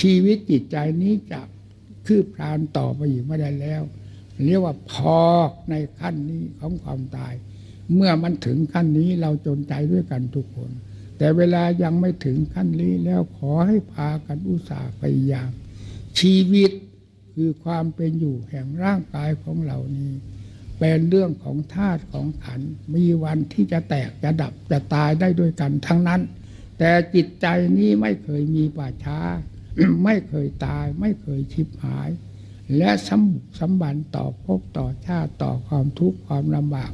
ชีวิตจิตใจนี้จะคืบคลานต่อไปอีกไม่ได้แล้ว เรียกว่าพอในขั้นนี้ของความตาย เมื่อมันถึงขั้นนี้เราจนใจด้วยกันทุกคน แต่เวลายังไม่ถึงขั้นนี้แล้วขอให้พากันอุตส่าห์พยายาม ชีวิตคือความเป็นอยู่แห่งร่างกายของเรานี้เป็นเรื่องของธาตุของขันมีวันที่จะแตกจะดับจะตายได้ด้วยกันทั้งนั้น แต่จิตใจนี้ไม่เคยมีป่าช้า ไม่เคยตาย ไม่เคยชิบหาย และสมบุกสมบันต่อภพต่อชาติต่อความทุกข์ความลำบาก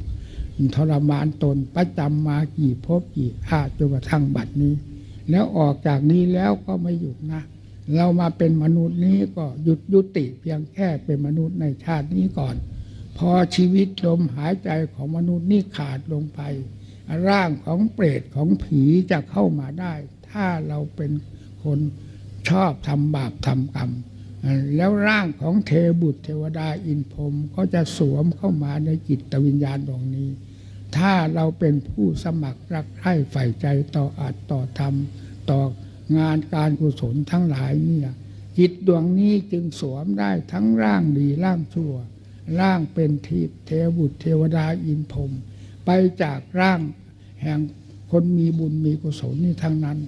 ทรมานตนประจำมากี่ภพกี่ชาติจนกระทั่งบัดนี้ แล้วออกจากนี้แล้วก็ไม่หยุดนะ เรามาเป็นมนุษย์นี้ก็หยุดยุติเพียงแค่เป็นมนุษย์ในชาตินี้ก่อน พอชีวิตลมหายใจของมนุษย์นี่ขาดลงไป ร่างของเปรตของผีจะเข้ามาได้ ถ้าเราเป็นคน ชอบทำบาปทำกรรม แล้วร่างของเทบุตรเทวดาอินพรมก็จะสวมเข้ามาในจิตวิญญาณดวงนี้ ถ้าเราเป็นผู้สมัครรักใคร่ใฝ่ใจต่ออัตต่อธรรม ต่องานการกุศลทั้งหลายเนี่ยจิตดวงนี้จึงสวมได้ทั้งร่างดีร่างชั่ว ร่างเป็นทิพเทบุตรเทวดาอินพรมไปจากร่างแห่งคนมีบุญมีกุศลนี่ทั้งนั้น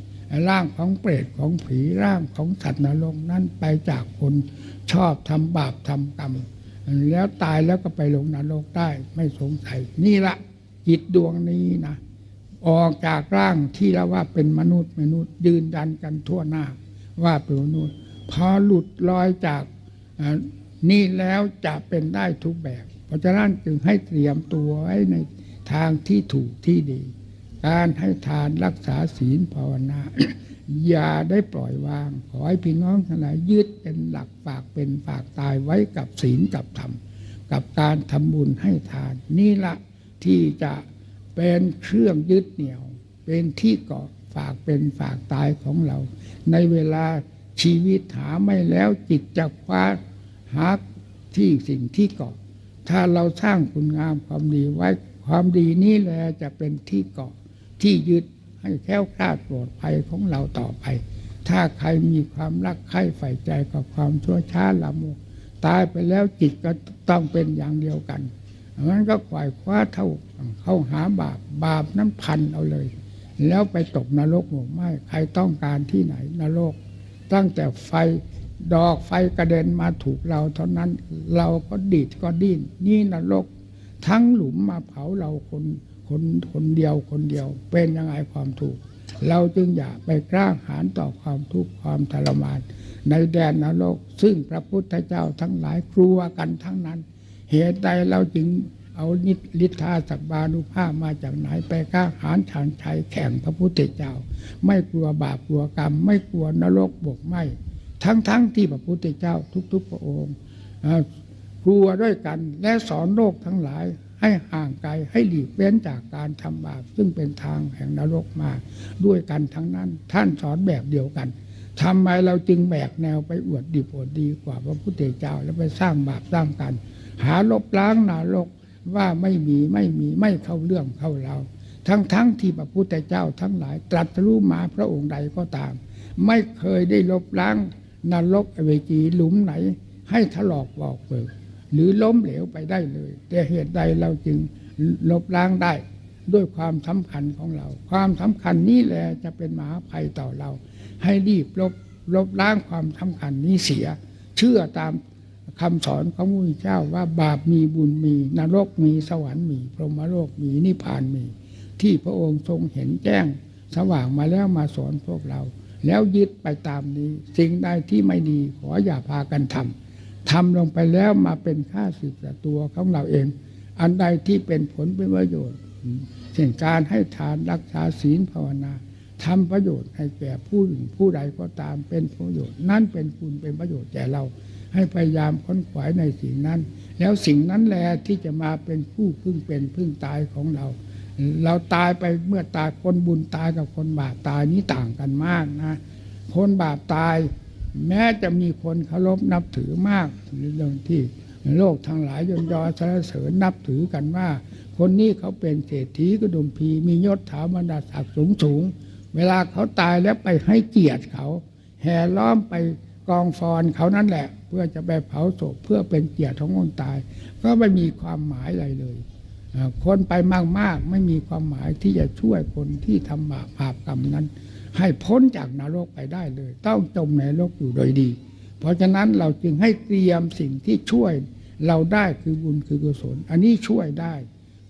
ร่างของเปรตของผีร่างของสัตว์นรกนั้นไปจากคนชอบทำบาปทำกรรม แล้วตายแล้วก็ไปลงนรกได้ไม่สงสัย นี่ละจิตดวงนี้นะออกจากร่างที่เราว่าเป็นมนุษย์มนุษย์ยืนยันกันทั่วหน้า ว่าเป็นมนุษย์พอหลุดลอยจากนี่แล้วจะเป็นได้ทุกแบบ เพราะฉะนั้นจึงให้เตรียมตัวไว้ในทางที่ถูกที่ดี การให้ทานรักษาศีลภาวนา อย่าได้ปล่อยวาง ขอให้พี่น้องทั้งหลายยึดเป็นหลักฝากเป็นฝากตายไว้กับศีลกับธรรม กับการทำบุญให้ทาน นี่ละที่จะเป็นเครื่องยึดเหนี่ยว เป็นที่เกาะฝากเป็นฝากตายของเรา ในเวลาชีวิตหาไม่แล้วจิตจะคว้าหาที่สิ่งที่เกาะ ถ้าเราสร้างคุณงามความดีไว้ความดีนี้แหละจะเป็นที่เกาะ ที่ยึดให้แค้วคลาดปลอดภัยของเราต่อไป ถ้าใครมีความรักใคร่ใฝ่ใจกับความชั่วช้าละโมกตายไปแล้วจิตก็ต้องเป็นอย่างเดียวกันมันก็ขวายคว้าเท่าเข้าหาบาปบาปนั้นพันเอาเลย แล้วไปตกนรกหรือไม่ใครต้องการที่ไหนนรก ตั้งแต่ไฟดอกไฟกระเด็นมาถูกเราเท่านั้นเราก็ดีดก็ดิ้นนี่นรก ทั้งหลุมมาเผาเราคน คนคนเดียวคนเดียว เป็นยังไงความถูก เราจึงอย่าไปกล้าหาญต่อความทุกข์ความทรมาน ในแดนนรก ซึ่งพระพุทธเจ้าทั้งหลายกลัวกันทั้งนั้น เหตุใดเราจึงเอานิลิทธาสับบานุภาพมาจากไหนไปกล้าหาญฉานชัยแข่งพระพุทธเจ้า ไม่กลัวบาปกลัวกรรม ไม่กลัวนรกบกไหมทั้งๆทที่พระพุทธเจ้าทุก ๆ พระองค์กลัวด้วยกันและสอนโลกทั้งหลาย ให้ห่างไกลให้หลีกเว้นจากการทำบาปซึ่งเป็นทางแห่งนรกมาด้วยกันทั้งนั้น ท่านสอนแบบเดียวกันทำไมเราจึงแบกแนวไปอวดดีอวดดีกว่าพระพุทธเจ้าแล้วไปสร้างบาปสร้างกัน หาลบล้างนรกว่าไม่มีไม่มีไม่เข้าเรื่องเข้าเราทั้งทั้งที่พระพุทธเจ้าทั้งหลาย ตรัสรู้มาพระองค์ใดก็ตาม ไม่เคยได้ลบล้างนรกอเวจีหลุมไหน ให้ถลอกบอกเปิด หรือล้มเหลวไปได้เลย แต่เหตุใดเราจึงลบล้างได้ ด้วยความสำคัญของเรา ความสำคัญนี้แหละจะเป็นมหาภัยต่อเรา ให้รีบลบลบล้างความสำคัญนี้เสีย เชื่อตามคำสอนของพระพุทธเจ้าว่าบาปมีบุญมี นรกมีสวรรค์มีพรหมโลกมีนิพพานมี ที่พระองค์ทรงเห็นแจ้ง สว่างมาแล้วมาสอนพวกเรา แล้วยึดไปตามนี้ สิ่งใดที่ไม่ดีขออย่าพากันทำ ทำลงไปแล้วมาเป็นค่าสึกต่อตัวของเราเอง อันใดที่เป็นผลเป็นประโยชน์เช่นการให้ทานรักษาศีลภาวนาทำประโยชน์ให้แก่ผู้อื่นผู้ใดก็ตามเป็นประโยชน์ นั่นเป็นคุณเป็นประโยชน์แก่เรา ให้พยายามค้นขวายในสิ่งนั้น แล้วสิ่งนั้นแหละที่จะมาเป็นผู้พึ่งเป็นพึ่งตายของเรา เราตายไปเมื่อตายคนบุญตายกับคนบาปตายนี้ต่างกันมากนะ คนบาปตาย แม้จะมีคนเคารพนับถือมากในเรื่องที่โลกทั้งหลายยนยอสรรเสริญนับถือกันว่า คนนี้เขาเป็นเศรษฐีกระดุมพีมียศถาบรรดาศักดิ์สูงสูง เวลาเขาตายแล้วไปให้เกียรติเขาแห่ล้อมไปกองฟอนเขานั่นแหละ เพื่อจะไปเผาศพเพื่อเป็นเกียรติของคนตาย ก็ไม่มีความหมายอะไรเลย คนไปมากๆไม่มีความหมายที่จะช่วยคนที่ทำบาปภาปกรรมนั้น ให้พ้นจากนรกไปได้เลย ต้องจมในนรกอยู่โดยดี เพราะฉะนั้นเราจึงให้เตรียมสิ่งที่ช่วยเราได้คือบุญคือกุศล อันนี้ช่วยได้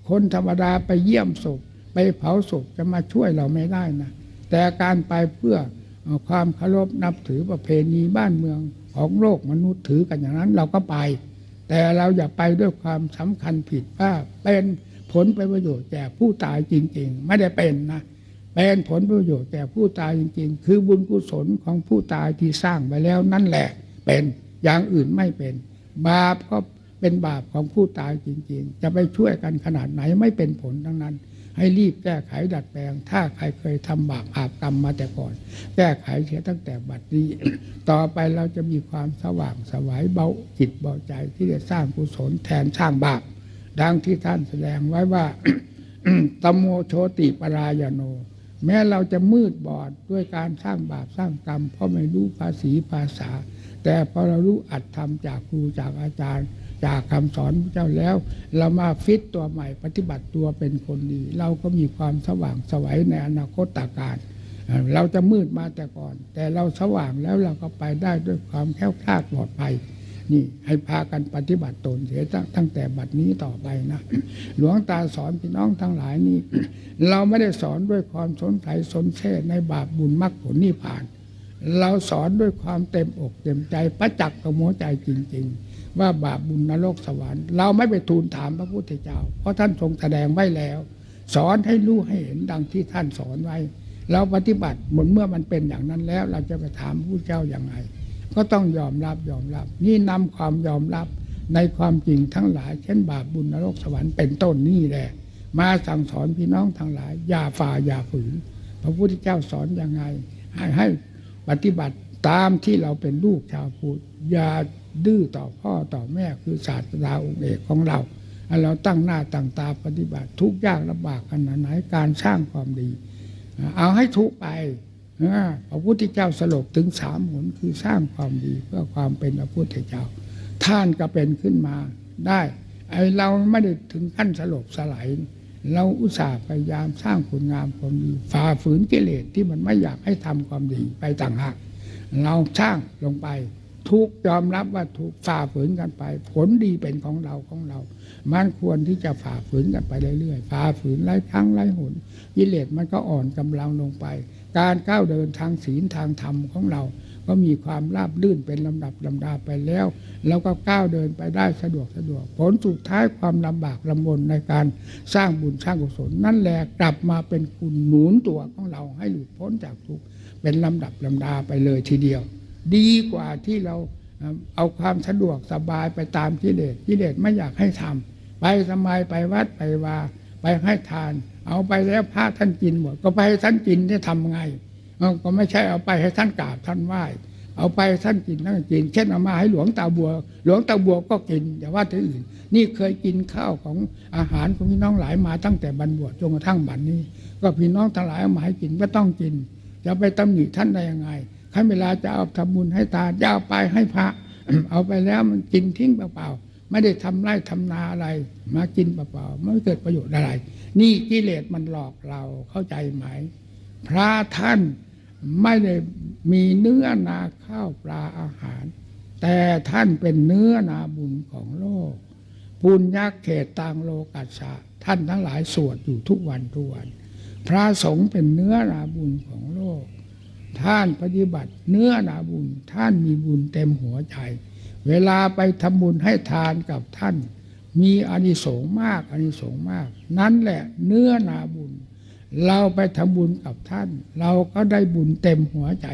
คนธรรมดาไปเยี่ยมศพ ไปเผาศพจะมาช่วยเราไม่ได้นะแต่การไปเพื่ออความเคารพนับถือประเพณีบ้านเมืองของโลกมนุษย์ถือกันอย่างนั้นเราก็ไป แต่เราอย่าไปด้วยความสำคัญผิดว่าเป็นผลเป็นประโยชน์แก่ผู้ตายจริง ๆ ไม่ได้เป็นนะ เป็นผลประโยชน์แก่ผู้ตายจริงๆ คือบุญกุศลของผู้ตายที่สร้างไปแล้วนั่นแหละเป็นอย่างอื่นไม่เป็น บาปก็เป็นบาปของผู้ตายจริง ๆ จะไปช่วยกันขนาดไหนไม่เป็นผลทั้งนั้น ให้รีบแก้ไขดัดแปลง ถ้าใครเคยทำบาปอาบกรรมมาแต่ก่อน แก้ไขเสียตั้งแต่บัดนี้ ต่อไปเราจะมีความสว่างสวายเบาจิตเบาใจที่จะสร้างกุศลแทนสร้างบาปดังที่ท่านแสดงไว้ว่าตมโมโชติปรายโน แม้เราจะมืดบอดด้วยการสร้างบาปสร้างกรรม เพราะไม่รู้ภาษีภาษา แต่พอเรารู้อัดทำจากครูจากอาจารย์ จากคำสอนพระเจ้าแล้ว เรามาฟิตตัวใหม่ปฏิบัติตัวเป็นคนดี เราก็มีความสว่างสวัยในอนาคตตาการเราจะมืดมาแต่ก่อน แต่เราสว่างแล้วเราก็ไปได้ด้วยความแค้วคลาดปลอดภัย นี่ให้พากันปฏิบัติตนเสียตั้งแต่บัดนี้ต่อไปนะหลวงตาสอนพี่น้องทั้งหลายนี่ เราไม่ได้สอนด้วยความสนใจสนเชษในบาปบุญมรรคผลนิพพาน เราสอนด้วยความเต็มอกเต็มใจประจักษ์กับหัวใจจริง ๆ ว่าบาปบุญนรกสวรรค์เราไม่ไปทูลถามพระพุทธเจ้า เพราะท่านทรงแสดงไว้แล้ว สอนให้รู้ให้เห็นดังที่ท่านสอนไว้เราปฏิบัติเหมือนเมื่อมันเป็นอย่างนั้นแล้ว เราจะไปถามผู้เจ้าอย่างไร ก็ต้องยอมรับยอมรับ นี่นำความยอมรับในความจริงทั้งหลาย เช่นบาปบุญนรกสวรรค์เป็นต้นนี่แหละ มาสั่งสอนพี่น้องทั้งหลาย อย่าฝ่าอย่าฝืน พระพุทธเจ้าสอนยังไง ให้ให้ปฏิบัติตามที่เราเป็นลูกชาวพุทธอย่าดื้อต่อพ่อต่อแม่คือศาสดาองค์เอกของเราเราตั้งหน้าตั้งตาปฏิบัติทุกยากลำบากขนาดไหนการสร้างความดี เอาให้ทุกไป พระพุทธเจ้าสลบถึงสามหนคือสร้างความดีเพื่อความเป็นพระพุทธเจ้า ท่านก็เป็นขึ้นมาได้ไอเราไม่ได้ถึงขั้นสลบสลายเราอุตส่าห์พยายามสร้างคุณงามความดีฝ่าฝืนกิเลสที่มันไม่อยากให้ทำความดีไปต่างหากเราสร้างลงไป ทุกยอมรับว่าถูกฝ่าฝืนกันไป ผลดีเป็นของเราของเรา มันควรที่จะฝ่าฝืนกันไปเรื่อยๆฝ่าฝืนไล่ครั้งไล่หนกิเลสมันก็อ่อนกำลังลงไป การก้าวเดินทางศีลทางธรรมของเรา ก็มีความราบลื่นเป็นลำดับลำดาไปแล้วเราก็ก้าวเดินไปได้สะดวกสะดวก ผลสุดท้ายความลำบากลำบนในการสร้างบุญสร้างกุศลนั่นแหละกลับมาเป็นคุณหนุนตัวของเราให้หลุดพ้นจากทุกข์เป็นลำดับลำดาไปเลยทีเดียว ดีกว่าที่เราเอาความสะดวกสบายไปตามกิเลสกิเลสไม่อยากให้ทำไปสมัยไปวัดไปว่า ไปให้ทาน เอาไปแล้วพระท่านกินหมด ก็ไปให้ท่านกินจะทำไงเอ้าก็ไม่ใช่เอาไปให้ท่านกราบท่านไหว้เอาไปให้ท่านกินท่านกิน เช่นเอามาให้หลวงตาบัว หลวงตาบัวก็กินอย่าว่าที่อื่น นี่เคยกินข้าวของอาหารของพี่น้องหลายมาตั้งแต่บรรบวชจนกระทั่งบัดนนี้ ก็พี่น้องทั้งหลายเอามาให้กินก็ต้องกิน จะไปตำหนิท่านได้ยังไงขั้นเวลาจะเอาทำบุญให้ตาจะเอาไปให้พระ เอาไปแล้วมันกินทิ้งเปล่าๆ ไม่ได้ทำไร่ทำนาอะไร มากินเปล่าๆไม่เกิดประโยชน์อะไร นี่กิเลสมันหลอกเราเข้าใจไหม พระท่านไม่ได้มีเนื้อนาข้าวปลาอาหาร แต่ท่านเป็นเนื้อนาบุญของโลกปุญญาเขตตังโลกัสสะท่านทั้งหลายสวดอยู่ทุกวันทุกวัน พระสงฆ์เป็นเนื้อนาบุญของโลก ท่านปฏิบัติเนื้อนาบุญท่านมีบุญเต็มหัวใจ เวลาไปทำบุญให้ทานกับท่าน มีอานิสงส์มากอานิสงส์มาก นั่นแหละเนื้อนาบุญ เราไปทำบุญกับท่าน เราก็ได้บุญเต็มหัวใจ